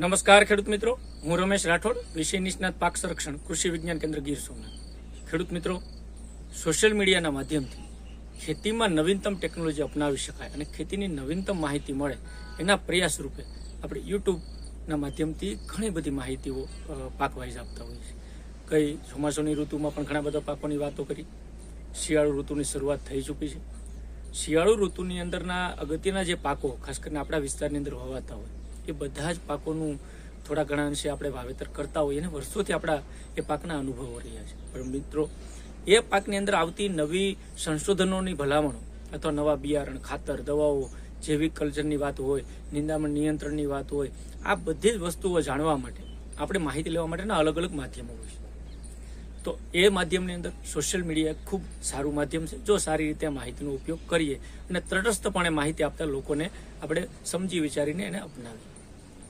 નમસ્કાર, ખેડૂત મિત્રો. હું રમેશ રાઠોડ, વિષય નિષ્ણાત પાક સંરક્ષણ, કૃષિ વિજ્ઞાન કેન્દ્ર ગીર સોમનાથ. ખેડૂત મિત્રો, સોશિયલ મીડિયાના માધ્યમથી ખેતીમાં નવીનતમ ટેકનોલોજી અપનાવી શકાય અને ખેતીની નવીનતમ માહિતી મળે એના પ્રયાસ રૂપે આપણે યુટ્યુબના માધ્યમથી ઘણી બધી માહિતીઓ પાકવાઇઝ પાક આપતા હોઈએ છીએ. કઈ ચોમાસુની ઋતુમાં પણ ઘણા બધા પાકોની વાતો કરી. શિયાળુ ઋતુની શરૂઆત થઈ ચૂકી છે. શિયાળુ ઋતુની અંદરના અગત્યના જે પાકો, ખાસ કરીને આપણા વિસ્તારની અંદર હોવાતા હોય એ બધા જ પાકોનું થોડા ઘણા અંશે આપણે વાવેતર કરતા હોઈએ અને વર્ષોથી આપણા એ પાકના અનુભવો રહ્યા છે. પણ મિત્રો, એ પાકની અંદર આવતી નવી સંશોધનોની ભલામણો અથવા નવા બિયારણ, ખાતર, દવાઓ, જૈવિક કલ્ચરની વાત હોય, નિંદામણ નિયંત્રણની વાત હોય, આ બધી જ વસ્તુઓ જાણવા માટે આપણે માહિતી લેવા માટેના અલગ અલગ માધ્યમો હોય છે. તો એ માધ્યમની અંદર સોશિયલ મીડિયા ખૂબ સારું માધ્યમ છે. જો સારી રીતે માહિતીનો ઉપયોગ કરીએ અને તટસ્થપણે માહિતી આપતા લોકોને આપણે સમજી વિચારીને એને અપનાવીએ.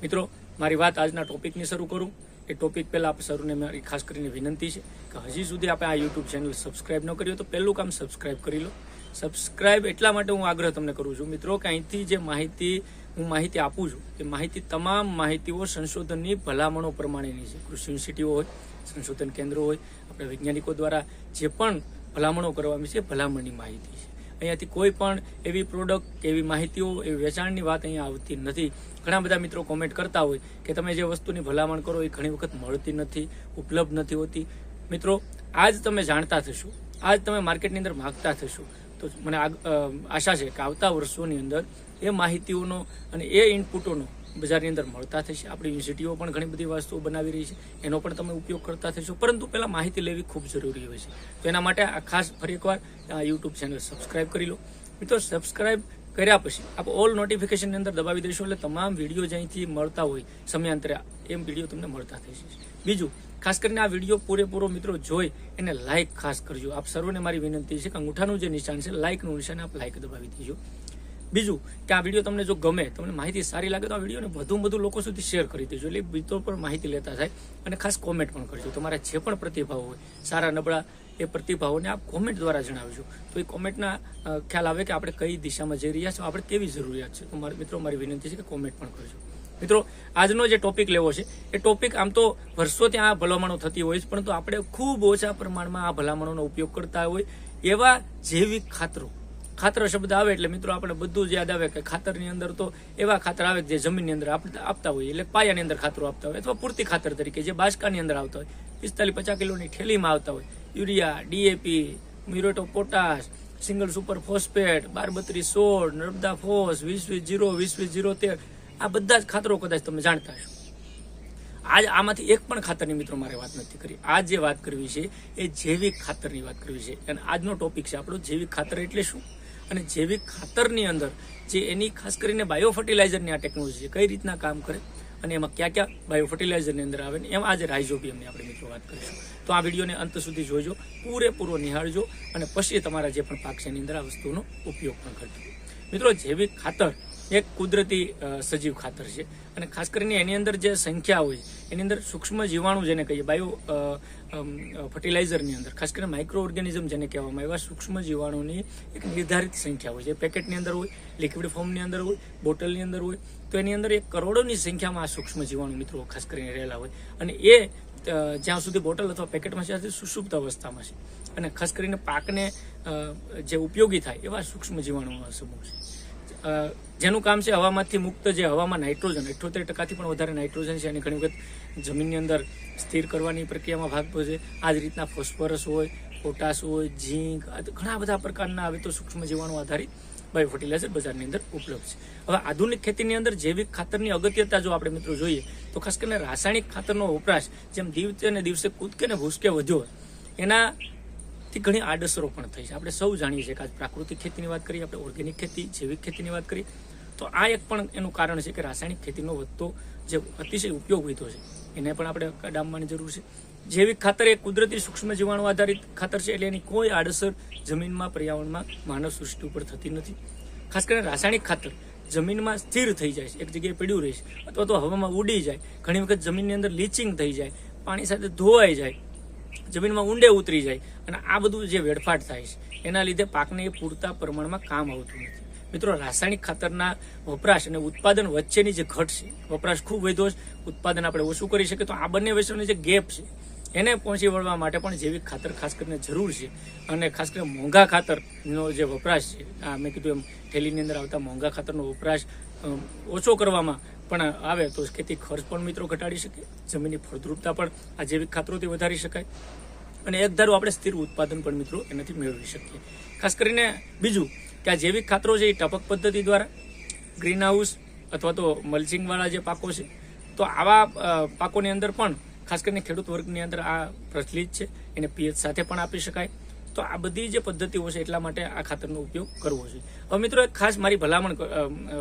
મિત્રો, મારી વાત આજના ટોપિકની શરૂ કરું. એ ટોપિક પહેલાં આપ શરૂને મારી ખાસ કરીને વિનંતી છે કે હજી સુધી આપણે આ યુટ્યુબ ચેનલ સબસ્ક્રાઇબ ન કરી તો પહેલું કામ સબસ્ક્રાઇબ કરી લો. સબસ્ક્રાઇબ એટલા માટે હું આગ્રહ તમને કરું છું, મિત્રો, કે અહીંથી જે માહિતી, હું માહિતી આપું છું, એ માહિતી તમામ માહિતીઓ સંશોધનની ભલામણો પ્રમાણેની છે. કૃષિ યુનિવર્સિટીઓ હોય, સંશોધન કેન્દ્રો હોય, આપણે વૈજ્ઞાનિકો દ્વારા જે પણ ભલામણો કરવામાં છે ભલામણની માહિતી છે. અહીંયાથી કોઈ પણ એવી પ્રોડક્ટ એવી માહિતીઓ, એવી વેચાણની વાત અહીંયા આવતી નથી. ઘણા બધા મિત્રો કોમેન્ટ કરતા હોય કે તમે જે વસ્તુની ભલામણ કરો એ ઘણી વખત મળતી નથી, ઉપલબ્ધ નથી હોતી. મિત્રો, આજ તમે જાણતા થશો. આજ તમે માર્કેટની અંદર માગતા થશો. તો મને આશા છે કે આવતા વર્ષોની અંદર એ માહિતીઓનો અને એ ઇનપુટોનો બજારની અંદર મળતા થશે. આપણી યુનિવર્સિટીઓ પણ ઘણી બધી વસ્તુઓ બનાવી રહી છે. એનો પણ તમે ઉપયોગ કરતા થશો. પરંતુ પહેલાં માહિતી લેવી ખૂબ જરૂરી હોય છે. તો એના માટે આ ખાસ ફરી એકવાર યુટ્યુબ ચેનલ સબસ્ક્રાઇબ કરી લો. મિત્રો સબસ્ક્રાઇબ કર્યા પછી આપ ઓલ નોટિફિકેશનની અંદર દબાવી દેશો એટલે તમામ વીડિયો જ્યાંથી મળતા હોય સમયાંતરે. એમ વીડિયો તમને મળતા થઈ જશે બીજું, ખાસ કરીને આ વીડિયો પૂરેપૂરો મિત્રો જોઈ એને લાઇક ખાસ કરજો. આપ સર્વને મારી વિનંતી છે કે અંગૂઠાનું જે નિશાન છે લાઇકનું નિશાન આપ લાઇક દબાવી દેજો. બીજું કે આ વીડિયો તમને જો ગમે, તમને માહિતી સારી લાગે તો આ વિડીયોને વધુ વધુ લોકો સુધી શેર કરી દેજો. એટલે મિત્રો પણ માહિતી લેતા થાય અને ખાસ કોમેન્ટ પણ કરજો. તમારા જે પણ પ્રતિભાવ હોય, સારા નબળા એ પ્રતિભાવોને આપ કોમેન્ટ દ્વારા જણાવજો. તો એ કોમેન્ટના ખ્યાલ આવે કે આપણે કઈ દિશામાં જઈ રહ્યા છો આપણે કેવી જરૂરિયાત છે. તો મારા, મિત્રો, મારી વિનંતી છે કે કોમેન્ટ પણ કરજો. મિત્રો, આજનો જે ટોપિક લેવો છે, એ ટોપિક આમ તો વર્ષોથી આ ભલામણો થતી હોય છે, પરંતુ આપણે ખૂબ ઓછા પ્રમાણમાં આ ભલામણોનો ઉપયોગ કરતા હોય એવા જૈવિક ખાતરો ખાતર શબ્દ આવે એટલે મિત્રો આપણે બધું જ યાદ આવે કે ખાતરની અંદર તો એવા ખાતર આવે જે જમીનની અંદર આપતા હોય, એટલે પાયાની અંદર ખાતરો આપતા હોય અથવા પૂરતી ખાતર તરીકે જે બાસકાની અંદર આવતા હોય. પિસ્તાલીસ પચાસ કિલોની ઠેલીમાં આવતા હોય. Urea DAP muriate of potash, single super phosphate બાર બત્રીસ સોળ, નર્મદા ફોસ, વીસ વીસ જીરો, વીસ વીસ જીરો તેર. આ બધા જ ખાતરો કદાચ તમે જાણતા હશો. આજ આમાંથી એક પણ ખાતરની મિત્રો મારે વાત નથી કરી. આ જે વાત કરવી છે, એ જૈવિક ખાતરની વાત કરવી છે. અને આજનો ટોપિક છે આપણો જૈવિક ખાતર એટલે શું? અને જૈવિક ખાતરની અંદર જે એની ખાસ કરીને બાયો ફર્ટિલાઇઝરની આ ટેકનોલોજી કઈ રીતના કામ કરે અને એમાં ક્યાં ક્યાં બાયો ફર્ટિલાઇઝરની અંદર આવે ને એમ આજે રાઇઝોબિયમની આપણે મિત્રો વાત કરીશું. તો આ વિડીયોને અંત સુધી જોજો, પૂરેપૂરો નિહાળજો અને પછી તમારા જે પણ પાક છે એની અંદર આ વસ્તુનો ઉપયોગ પણ કરજો. મિત્રો જૈવિક ખાતર, એક કુદરતી સજીવ ખાતર છે અને ખાસ કરીને એની અંદર જે સંખ્યા હોય, એની અંદર સૂક્ષ્મ જીવાણુ જેને કહીએ, બાયો ફર્ટિલાઇઝરની અંદર, ખાસ કરીને માઇક્રો ઓર્ગેનિઝમ જેને કહેવામાં એવા સૂક્ષ્મ જીવાણુની એક નિર્ધારિત સંખ્યા હોય છે. પેકેટની અંદર હોય લિક્વિડ ફોર્મની અંદર હોય, બોટલની અંદર હોય, તો એની અંદર એક કરોડોની સંખ્યામાં આ સૂક્ષ્મ જીવાણુ મિત્રો ખાસ કરીને રહેલા હોય. અને એ જ્યાં સુધી બોટલ અથવા પેકેટમાં છે ત્યાં સુધી સુષુપ્ત અવસ્થામાં છે. અને ખાસ કરીને પાકને જે ઉપયોગી થાય એવા સૂક્ષ્મ જીવાણુનો સમૂહ છે. જેનું કામ છે હવામાંથી મુક્ત જે હવામાં નાઇટ્રોજન, અઠ્યોતેર ટકાથી પણ વધારે નાઇટ્રોજન છે અને ઘણી વખત જમીનની અંદર સ્થિર કરવાની પ્રક્રિયામાં ભાગ ભજવે. આ જ રીતના ફોસ્ફરસ હોય, પોટાશ હોય, ઝીંક ઘણા બધા પ્રકારના હવે તો સૂક્ષ્મ જીવાણુ આધારિત બાયો ફર્ટિલાઇઝર બજારની અંદર ઉપલબ્ધ છે. હવે આધુનિક ખેતીની અંદર જૈવિક ખાતરની અગત્યતા જો આપણે મિત્રો જોઈએ, તો ખાસ કરીને રાસાયણિક ખાતરનો વપરાશ જેમ દિવસે ને દિવસે કૂદકે ને ભૂસકે વધ્યો એના થી ઘણી આડઅસરો પણ થઈ છે. આપણે સૌ જાણીએ છીએ કે આજ પ્રાકૃતિક ખેતીની વાત કરીએ, આપણે ઓર્ગેનિક ખેતી, જૈવિક ખેતીની વાત કરીએ, તો આ એક પણ એનું કારણ છે કે રાસાયણિક ખેતીનો વધતો જે અતિશય ઉપયોગ વધ્યો છે, એને પણ આપણે ડામવાની જરૂર છે. જૈવિક ખાતર એ કુદરતી સૂક્ષ્મ જીવાણુ આધારિત ખાતર છે એટલે એની કોઈ આડઅસર જમીનમાં, પર્યાવરણમાં માનવ સૃષ્ટિ ઉપર થતી નથી. ખાસ કરીને રાસાયણિક ખાતર જમીનમાં સ્થિર થઈ જાય છે, એક જગ્યાએ પડ્યું રહે છે, અથવા તો હવામાં ઉડી જાય, ઘણી વખત જમીનની અંદર લીચિંગ થઈ જાય, પાણી સાથે ધોવાઈ જાય જમીનમાં ઊંડે ઉતરી જાય અને આ બધું જે વેડફાટ થાય છે, એના લીધે પાકને એ પૂરતા પ્રમાણમાં કામ આવતું નથી. મિત્રો, રાસાયણિક ખાતરના વપરાશ અને ઉત્પાદન વચ્ચેની જે ઘટ છે, વપરાશ ખૂબ વધ્યો છે, ઉત્પાદન આપણે ઓછું કરી શકીએ તો આ બંને વચ્ચેનો જે ગેપ છે, એને પહોંચી વળવા માટે પણ જૈવિક ખાતર ખાસ કરીને જરૂર છે. અને ખાસ કરીને મોંઘા ખાતરનો જે વપરાશ છે, આ મેં કીધું એમ થેલીની અંદર આવતા મોંઘા ખાતરનો વપરાશ ઓછો કરવામાં પણ આવે તો ખેતી ખર્ચ પણ મિત્રો ઘટાડી શકે, જમીનની ફળદ્રુપતા પણ આ જૈવિક ખાતરોથી વધારી શકાય અને એક ધારું આપણે સ્થિર ઉત્પાદન પણ મિત્રો એનાથી મેળવી શકીએ. ખાસ કરીને બીજું કે આ જૈવિક ખાતરો છે એ ટપક પદ્ધતિ દ્વારા ગ્રીન હાઉસ અથવા તો મલ્ચિંગવાળા જે પાકો છે, તો આવા પાકોની અંદર પણ ખાસ કરીને ખેડૂત વર્ગની અંદર આ પ્રચલિત છે, એને પીએચ સાથે પણ આપી શકાય. તો આ બધી જે પદ્ધતિઓ છે એટલા માટે આ ખાતરનો ઉપયોગ કરવો જોઈએ હવે મિત્રો એક ખાસ મારી ભલામણ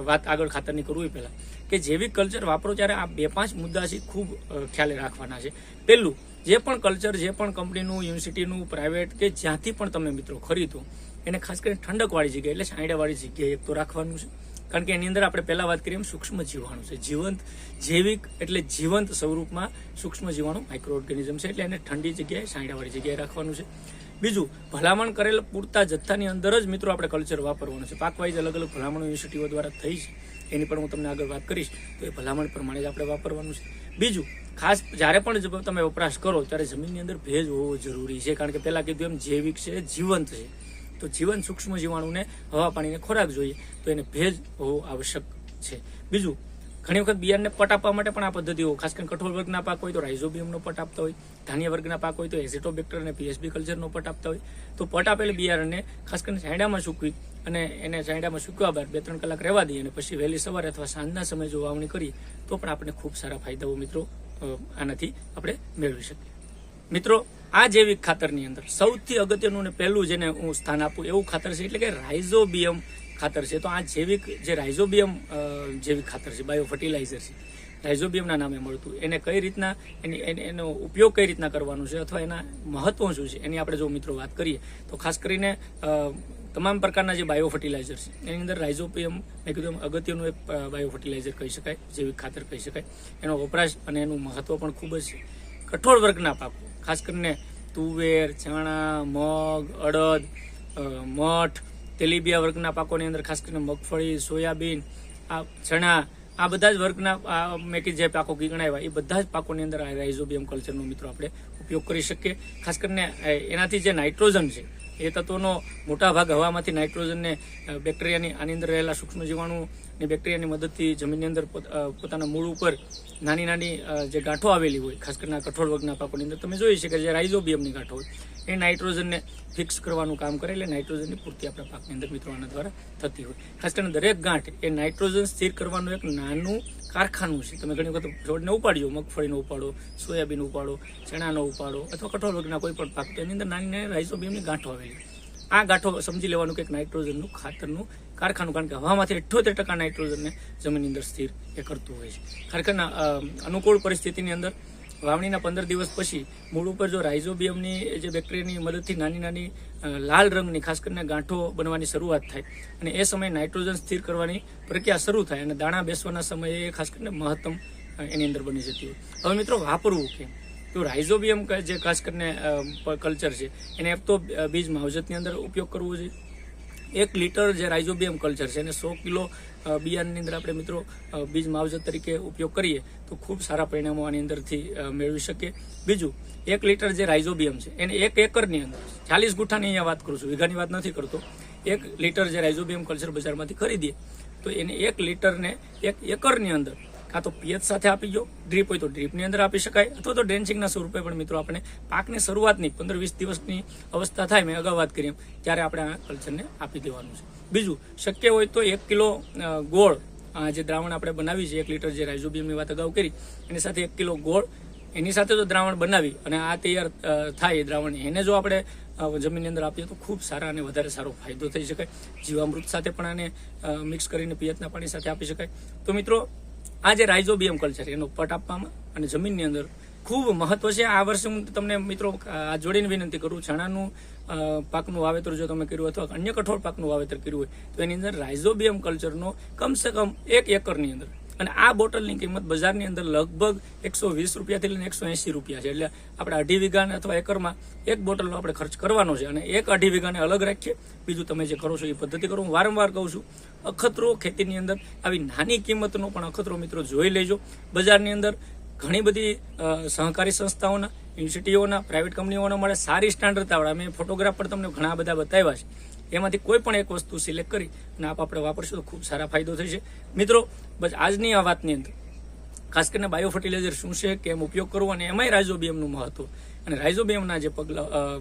વાત આગળ ખાતરની કરવું એ પહેલા. કે જૈવિક કલ્ચર વાપરો ત્યારે આ બે પાંચ મુદ્દા છે ખૂબ ખ્યાલ રાખવાના છે. પહેલું, જે પણ કલ્ચર, જે પણ કંપનીનું, યુનિવર્સિટીનું, પ્રાઇવેટ કે જ્યાંથી પણ તમે મિત્રો ખરીદો, એને ખાસ કરીને ઠંડકવાળી જગ્યાએ એટલે છાંયડાવાળી જગ્યાએ એક તો રાખવાનું છે. કારણ કે એની અંદર આપણે પહેલા વાત કરીએ એમ સૂક્ષ્મ જીવાણુ છે. જીવંત, જૈવિક એટલે જીવંત સ્વરૂપમાં સૂક્ષ્મ જીવાણુ માઇક્રો ઓર્ગેનિઝમ છે એટલે એને ઠંડી જગ્યાએ છાંયડાવાળી જગ્યાએ રાખવાનું છે. બીજું, ભલામણ કરેલ પૂરતા જથ્થાની અંદર જ મિત્રો આપણે કલ્ચર વાપરવાનું છે. પાક વાઇઝ અલગ અલગ ભલામણ યુનિવર્સિટીઓ દ્વારા થઈ છે. એની પણ હું તમને આગળ વાત કરીશ. તો એ ભલામણ પ્રમાણે જ આપણે વાપરવાનું છે. બીજું, ખાસ જ્યારે પણ તમે વપરાશ કરો, ત્યારે જમીનની અંદર ભેજ હોવો જરૂરી છે. કારણ કે પહેલાં કીધું એમ જૈવિક છે, જીવંત છે. તો જીવન સૂક્ષ્મ જીવાણુને હવા પાણીને ખોરાક જોઈએ, તો એને ભેજ હોવો આવશ્યક છે. બીજું ઘણી વખત બિયારણને પટ આપવા માટે પણ આ પદ્ધતિઓ, ખાસ કરીને કઠોળ વર્ગના પાક હોય તો રાઇઝોબિયમનો પટ આપતા હોય, ધાન્ય વર્ગના પાક હોય તો એસિટોબેક્ટર અને પીએસબી કલ્ચરનો પટ આપતા હોય. તો પટ આપેલ બિયારણને ખાસ કરીને છાંયડામાં સૂકવી અને એને છાંયડામાં સૂકવ્યા બાદ બે ત્રણ કલાક રહેવા દઈએ અને પછી વહેલી સવારે અથવા સાંજના સમયે જો વાવણી કરીએ, તો પણ આપણે ખૂબ સારા ફાયદાઓ મિત્રો આનાથી આપણે મેળવી શકીએ. મિત્રો આ જૈવિક ખાતરની અંદર સૌથી અગત્યનું અને પહેલું જેને હું સ્થાન આપું એવું ખાતર છે, એટલે કે રાઇઝોબિયમ ખાતર છે. તો આ જૈવિક જે રાઇઝોબિયમ જૈવિક ખાતર છે બાયો ફર્ટિલાઇઝર છે રાઇઝોબિયમના નામે મળતું. એને કઈ રીતના, એની, એને- ઉપયોગ કઈ રીતના કરવાનો છે અથવા એના મહત્વ શું છે, એની આપણે જો મિત્રો વાત કરીએ, તો ખાસ કરીને તમામ પ્રકારના જે બાયો ફર્ટિલાઇઝર છે, એની અંદર રાઇઝોબિયમ મેં કીધું અગત્યનું એક બાયો ફર્ટિલાઇઝર કહી શકાય, જૈવિક ખાતર કહી શકાય. એનો વપરાશ અને એનું મહત્વ પણ ખૂબ જ કઠોળ વર્ગના પાકો. ખાસ કરીને તુવેર, ચણા, મગ, અડદ મઠ, તેલીબિયા વર્ગના પાકોની અંદર ખાસ કરીને મગફળી, સોયાબીન, આ ચણા, આ બધા જ વર્ગના મેં કીધું જે પાકો ગીગણાવ્યા, એ બધા જ પાકોની અંદર આ રાઇઝોબિયમ કલ્ચરનો મિત્રો આપણે ઉપયોગ કરી શકીએ. ખાસ કરીને એનાથી જે નાઇટ્રોજન છે એ તત્વોનો મોટા ભાગ હવામાંથી નાઇટ્રોજનને બેક્ટેરિયાની આની અંદર રહેલા સૂક્ષ્મ જીવાણુની બેક્ટેરિયાની મદદથી જમીનની અંદર પોત- પોતાના મૂળ ઉપર નાની નાની જે ગાંઠો આવેલી હોય, ખાસ કરીને કઠોળ વર્ગના પાકોની અંદર, તમે જોઈ શકે જે રાઇઝોબિયમની ગાંઠો હોય, એ નાઇટ્રોજનને ફિક્સ કરવાનું કામ કરે એટલે નાઇટ્રોજનની પૂર્તિ આપણા પાકની અંદર મિત્રો દ્વારા થતી હોય. ખાસ કરીને દરેક ગાંઠ એ નાઇટ્રોજન સ્થિર કરવાનું એક નાનું કારખાનું છે. તમે ઘણી વખત છોડને ઉપાડ્યો મગફળીનો ઉપાડો સોયાબીન ઉપાડો, ચણાનો ઉપાડો અથવા કઠોળ વર્ગના કોઈ પણ પાક. એની અંદર નાની નાની બીમની ગાંઠો આવેલી આ ગાંઠો સમજી લેવાનું કે નાઇટ્રોજનનું ખાતરનું કારખાનું, કારણ કે હવામાંથી અઠ્યોતેર ટકા નાઇટ્રોજનને જમીનની અંદર સ્થિર એ કરતું હોય છે. ખરેખર અનુકૂળ પરિસ્થિતિની અંદર વાવણીના પંદર દિવસ પછી મૂળ ઉપર જો રાઇઝોબિયમની જે બેક્ટેરિયાની મદદથી નાની નાની લાલ રંગની, ખાસ કરીને ગાંઠો બનવાની શરૂઆત થાય અને એ સમયે નાઇટ્રોજન સ્થિર કરવાની પ્રક્રિયા શરૂ થાય અને દાણા બેસવાના સમયે ખાસ કરીને મહત્તમ એની અંદર બની જતી હોય. હવે મિત્રો વાપરવું કેમ? તો રાઇઝોબિયમ જે ખાસ કરીને કલ્ચર છે, એને તો બીજ માવજતની અંદર ઉપયોગ કરવો જોઈએ? એક લીટર જે રાઇઝોબિયમ કલ્ચર છે એને સો કિલો બિયારણની અંદર આપણે મિત્રો બીજ માવજત તરીકે ઉપયોગ કરીએ તો ખૂબ સારા પરિણામો આની અંદરથી મેળવી શકીએ બીજું, એક લીટર જે રાઇઝોબિયમ છે એને એક એકરની અંદર, ચાલીસ ગુઠાની અહીંયા વાત કરું છું, વીઘાની વાત નથી કરતો, એક લીટર જે રાઇઝોબિયમ કલ્ચર બજારમાંથી ખરીદીએ તો એને એક લીટરને એક એકરની અંદર કાં તો પિયત સાથે આપી દો ડ્રીપ હોય તો ડ્રીપની અંદર આપી શકાય અથવા તો ડ્રેન્ચિંગના સ્વરૂપે પણ મિત્રો આપણે પાકની શરૂઆતની પંદર વીસ દિવસની અવસ્થા થાય મેં અગાઉ વાત કરી એમ, ત્યારે આપણે આ કલ્ચરને આપી દેવાનું છે. બીજું શક્ય હોય તો એક કિલો ગોળ જે દ્રાવણ આપણે બનાવી છે એક લીટર જે રાઇઝોબિયમની વાત અગાઉ કરી એની સાથે એક કિલો ગોળ એની સાથે જો દ્રાવણ બનાવી અને આ તૈયાર થાય દ્રાવણ. એને જો આપણે જમીનની અંદર આપીએ તો ખૂબ સારા અને વધારે સારો ફાયદો થઈ શકાય. જીવામૃત સાથે પણ આને મિક્સ કરીને પિયતના પાણી સાથે આપી શકાય. તો મિત્રો આ જે રાઇઝોબિયમ કલ્ચર, એનો પટ આપવામાં અને જમીનની અંદર ખૂબ મહત્વ છે. આ વર્ષે હું તમને મિત્રો આ જોડીને વિનંતી કરું, ચણાનું પાકનું વાવેતર જો તમે કર્યું અથવા અન્ય કઠોળ પાકનું વાવેતર કર્યું હોય, તો એની અંદર રાઇઝોબિયમ કલ્ચરનો કમસે કમ એક એકરની અંદર અને આ બોટલની કિંમત બજારની અંદર લગભગ એકસો વીસ રૂપિયાથી લઈને એકસો એંસી રૂપિયા છે. એટલે આપણે અઢી વીઘાને અથવા એકરમાં એક બોટલનો આપણે ખર્ચ કરવાનો છે અને એક અઢી વીઘાને અલગ રાખીએ. બીજું તમે જે કરો છો એ પદ્ધતિ કરો. હું વારંવાર કહું છું, અખતરો ખેતીની અંદર આવી નાની કિંમતનો પણ અખતરો મિત્રો જોઈ લેજો. બજારની અંદર ઘણી બધી સહકારી સંસ્થાઓના, યુનિવર્સિટીઓના, પ્રાઇવેટ કંપનીઓના મળે સારી સ્ટાન્ડર્ડ આવડે મેં ફોટોગ્રાફ પણ તમને ઘણા બધા બતાવ્યા છે. એમાંથી કોઈ પણ એક વસ્તુ સિલેક્ટ કરી અને આપ આપણે વાપરશું તો ખૂબ સારા ફાયદો થશે. મિત્રો, બસ આજની આ વાતની અંદર, ખાસ કરીને બાયો ફર્ટિલાઇઝર શું છે, કેમ ઉપયોગ કરવો અને એમાંય રાઇઝોબિયમનું મહત્વ. અને રાઇઝોબિયમના જે પગલા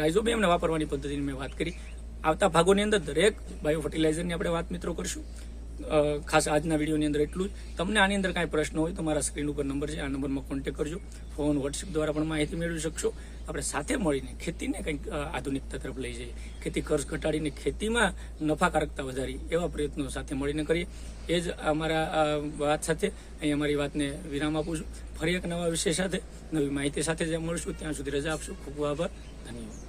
રાઇઝોબિયમને વાપરવાની પદ્ધતિની મેં વાત કરી. આવતા ભાગોની અંદર દરેક બાયો ફર્ટિલાઇઝરની આપણે વાત મિત્રો કરશું. ખાસ આજના વિડીયોની અંદર એટલું જ. તમને આની અંદર કાંઈ પ્રશ્ન હોય તો મારા સ્ક્રીન ઉપર નંબર છે, આ નંબરમાં કોન્ટેક્ટ કરજો. ફોન વોટ્સએપ દ્વારા પણ માહિતી મેળવી શકશો. આપણે સાથે મળીને ખેતીને કંઈક આધુનિકતા તરફ લઈ જઈએ. ખેતી ખર્ચ ઘટાડીને ખેતીમાં નફાકારકતા વધારી એવા પ્રયત્નો સાથે મળીને કરીએ. એ જ અમારા વાત સાથે અહીં અમારી વાતને વિરામ આપું છું. ફરી એક નવા વિષય સાથે, નવી માહિતી સાથે જ્યાં મળશું ત્યાં સુધી રજા આપશું. ખૂબ ખૂબ આભાર. ધન્યવાદ.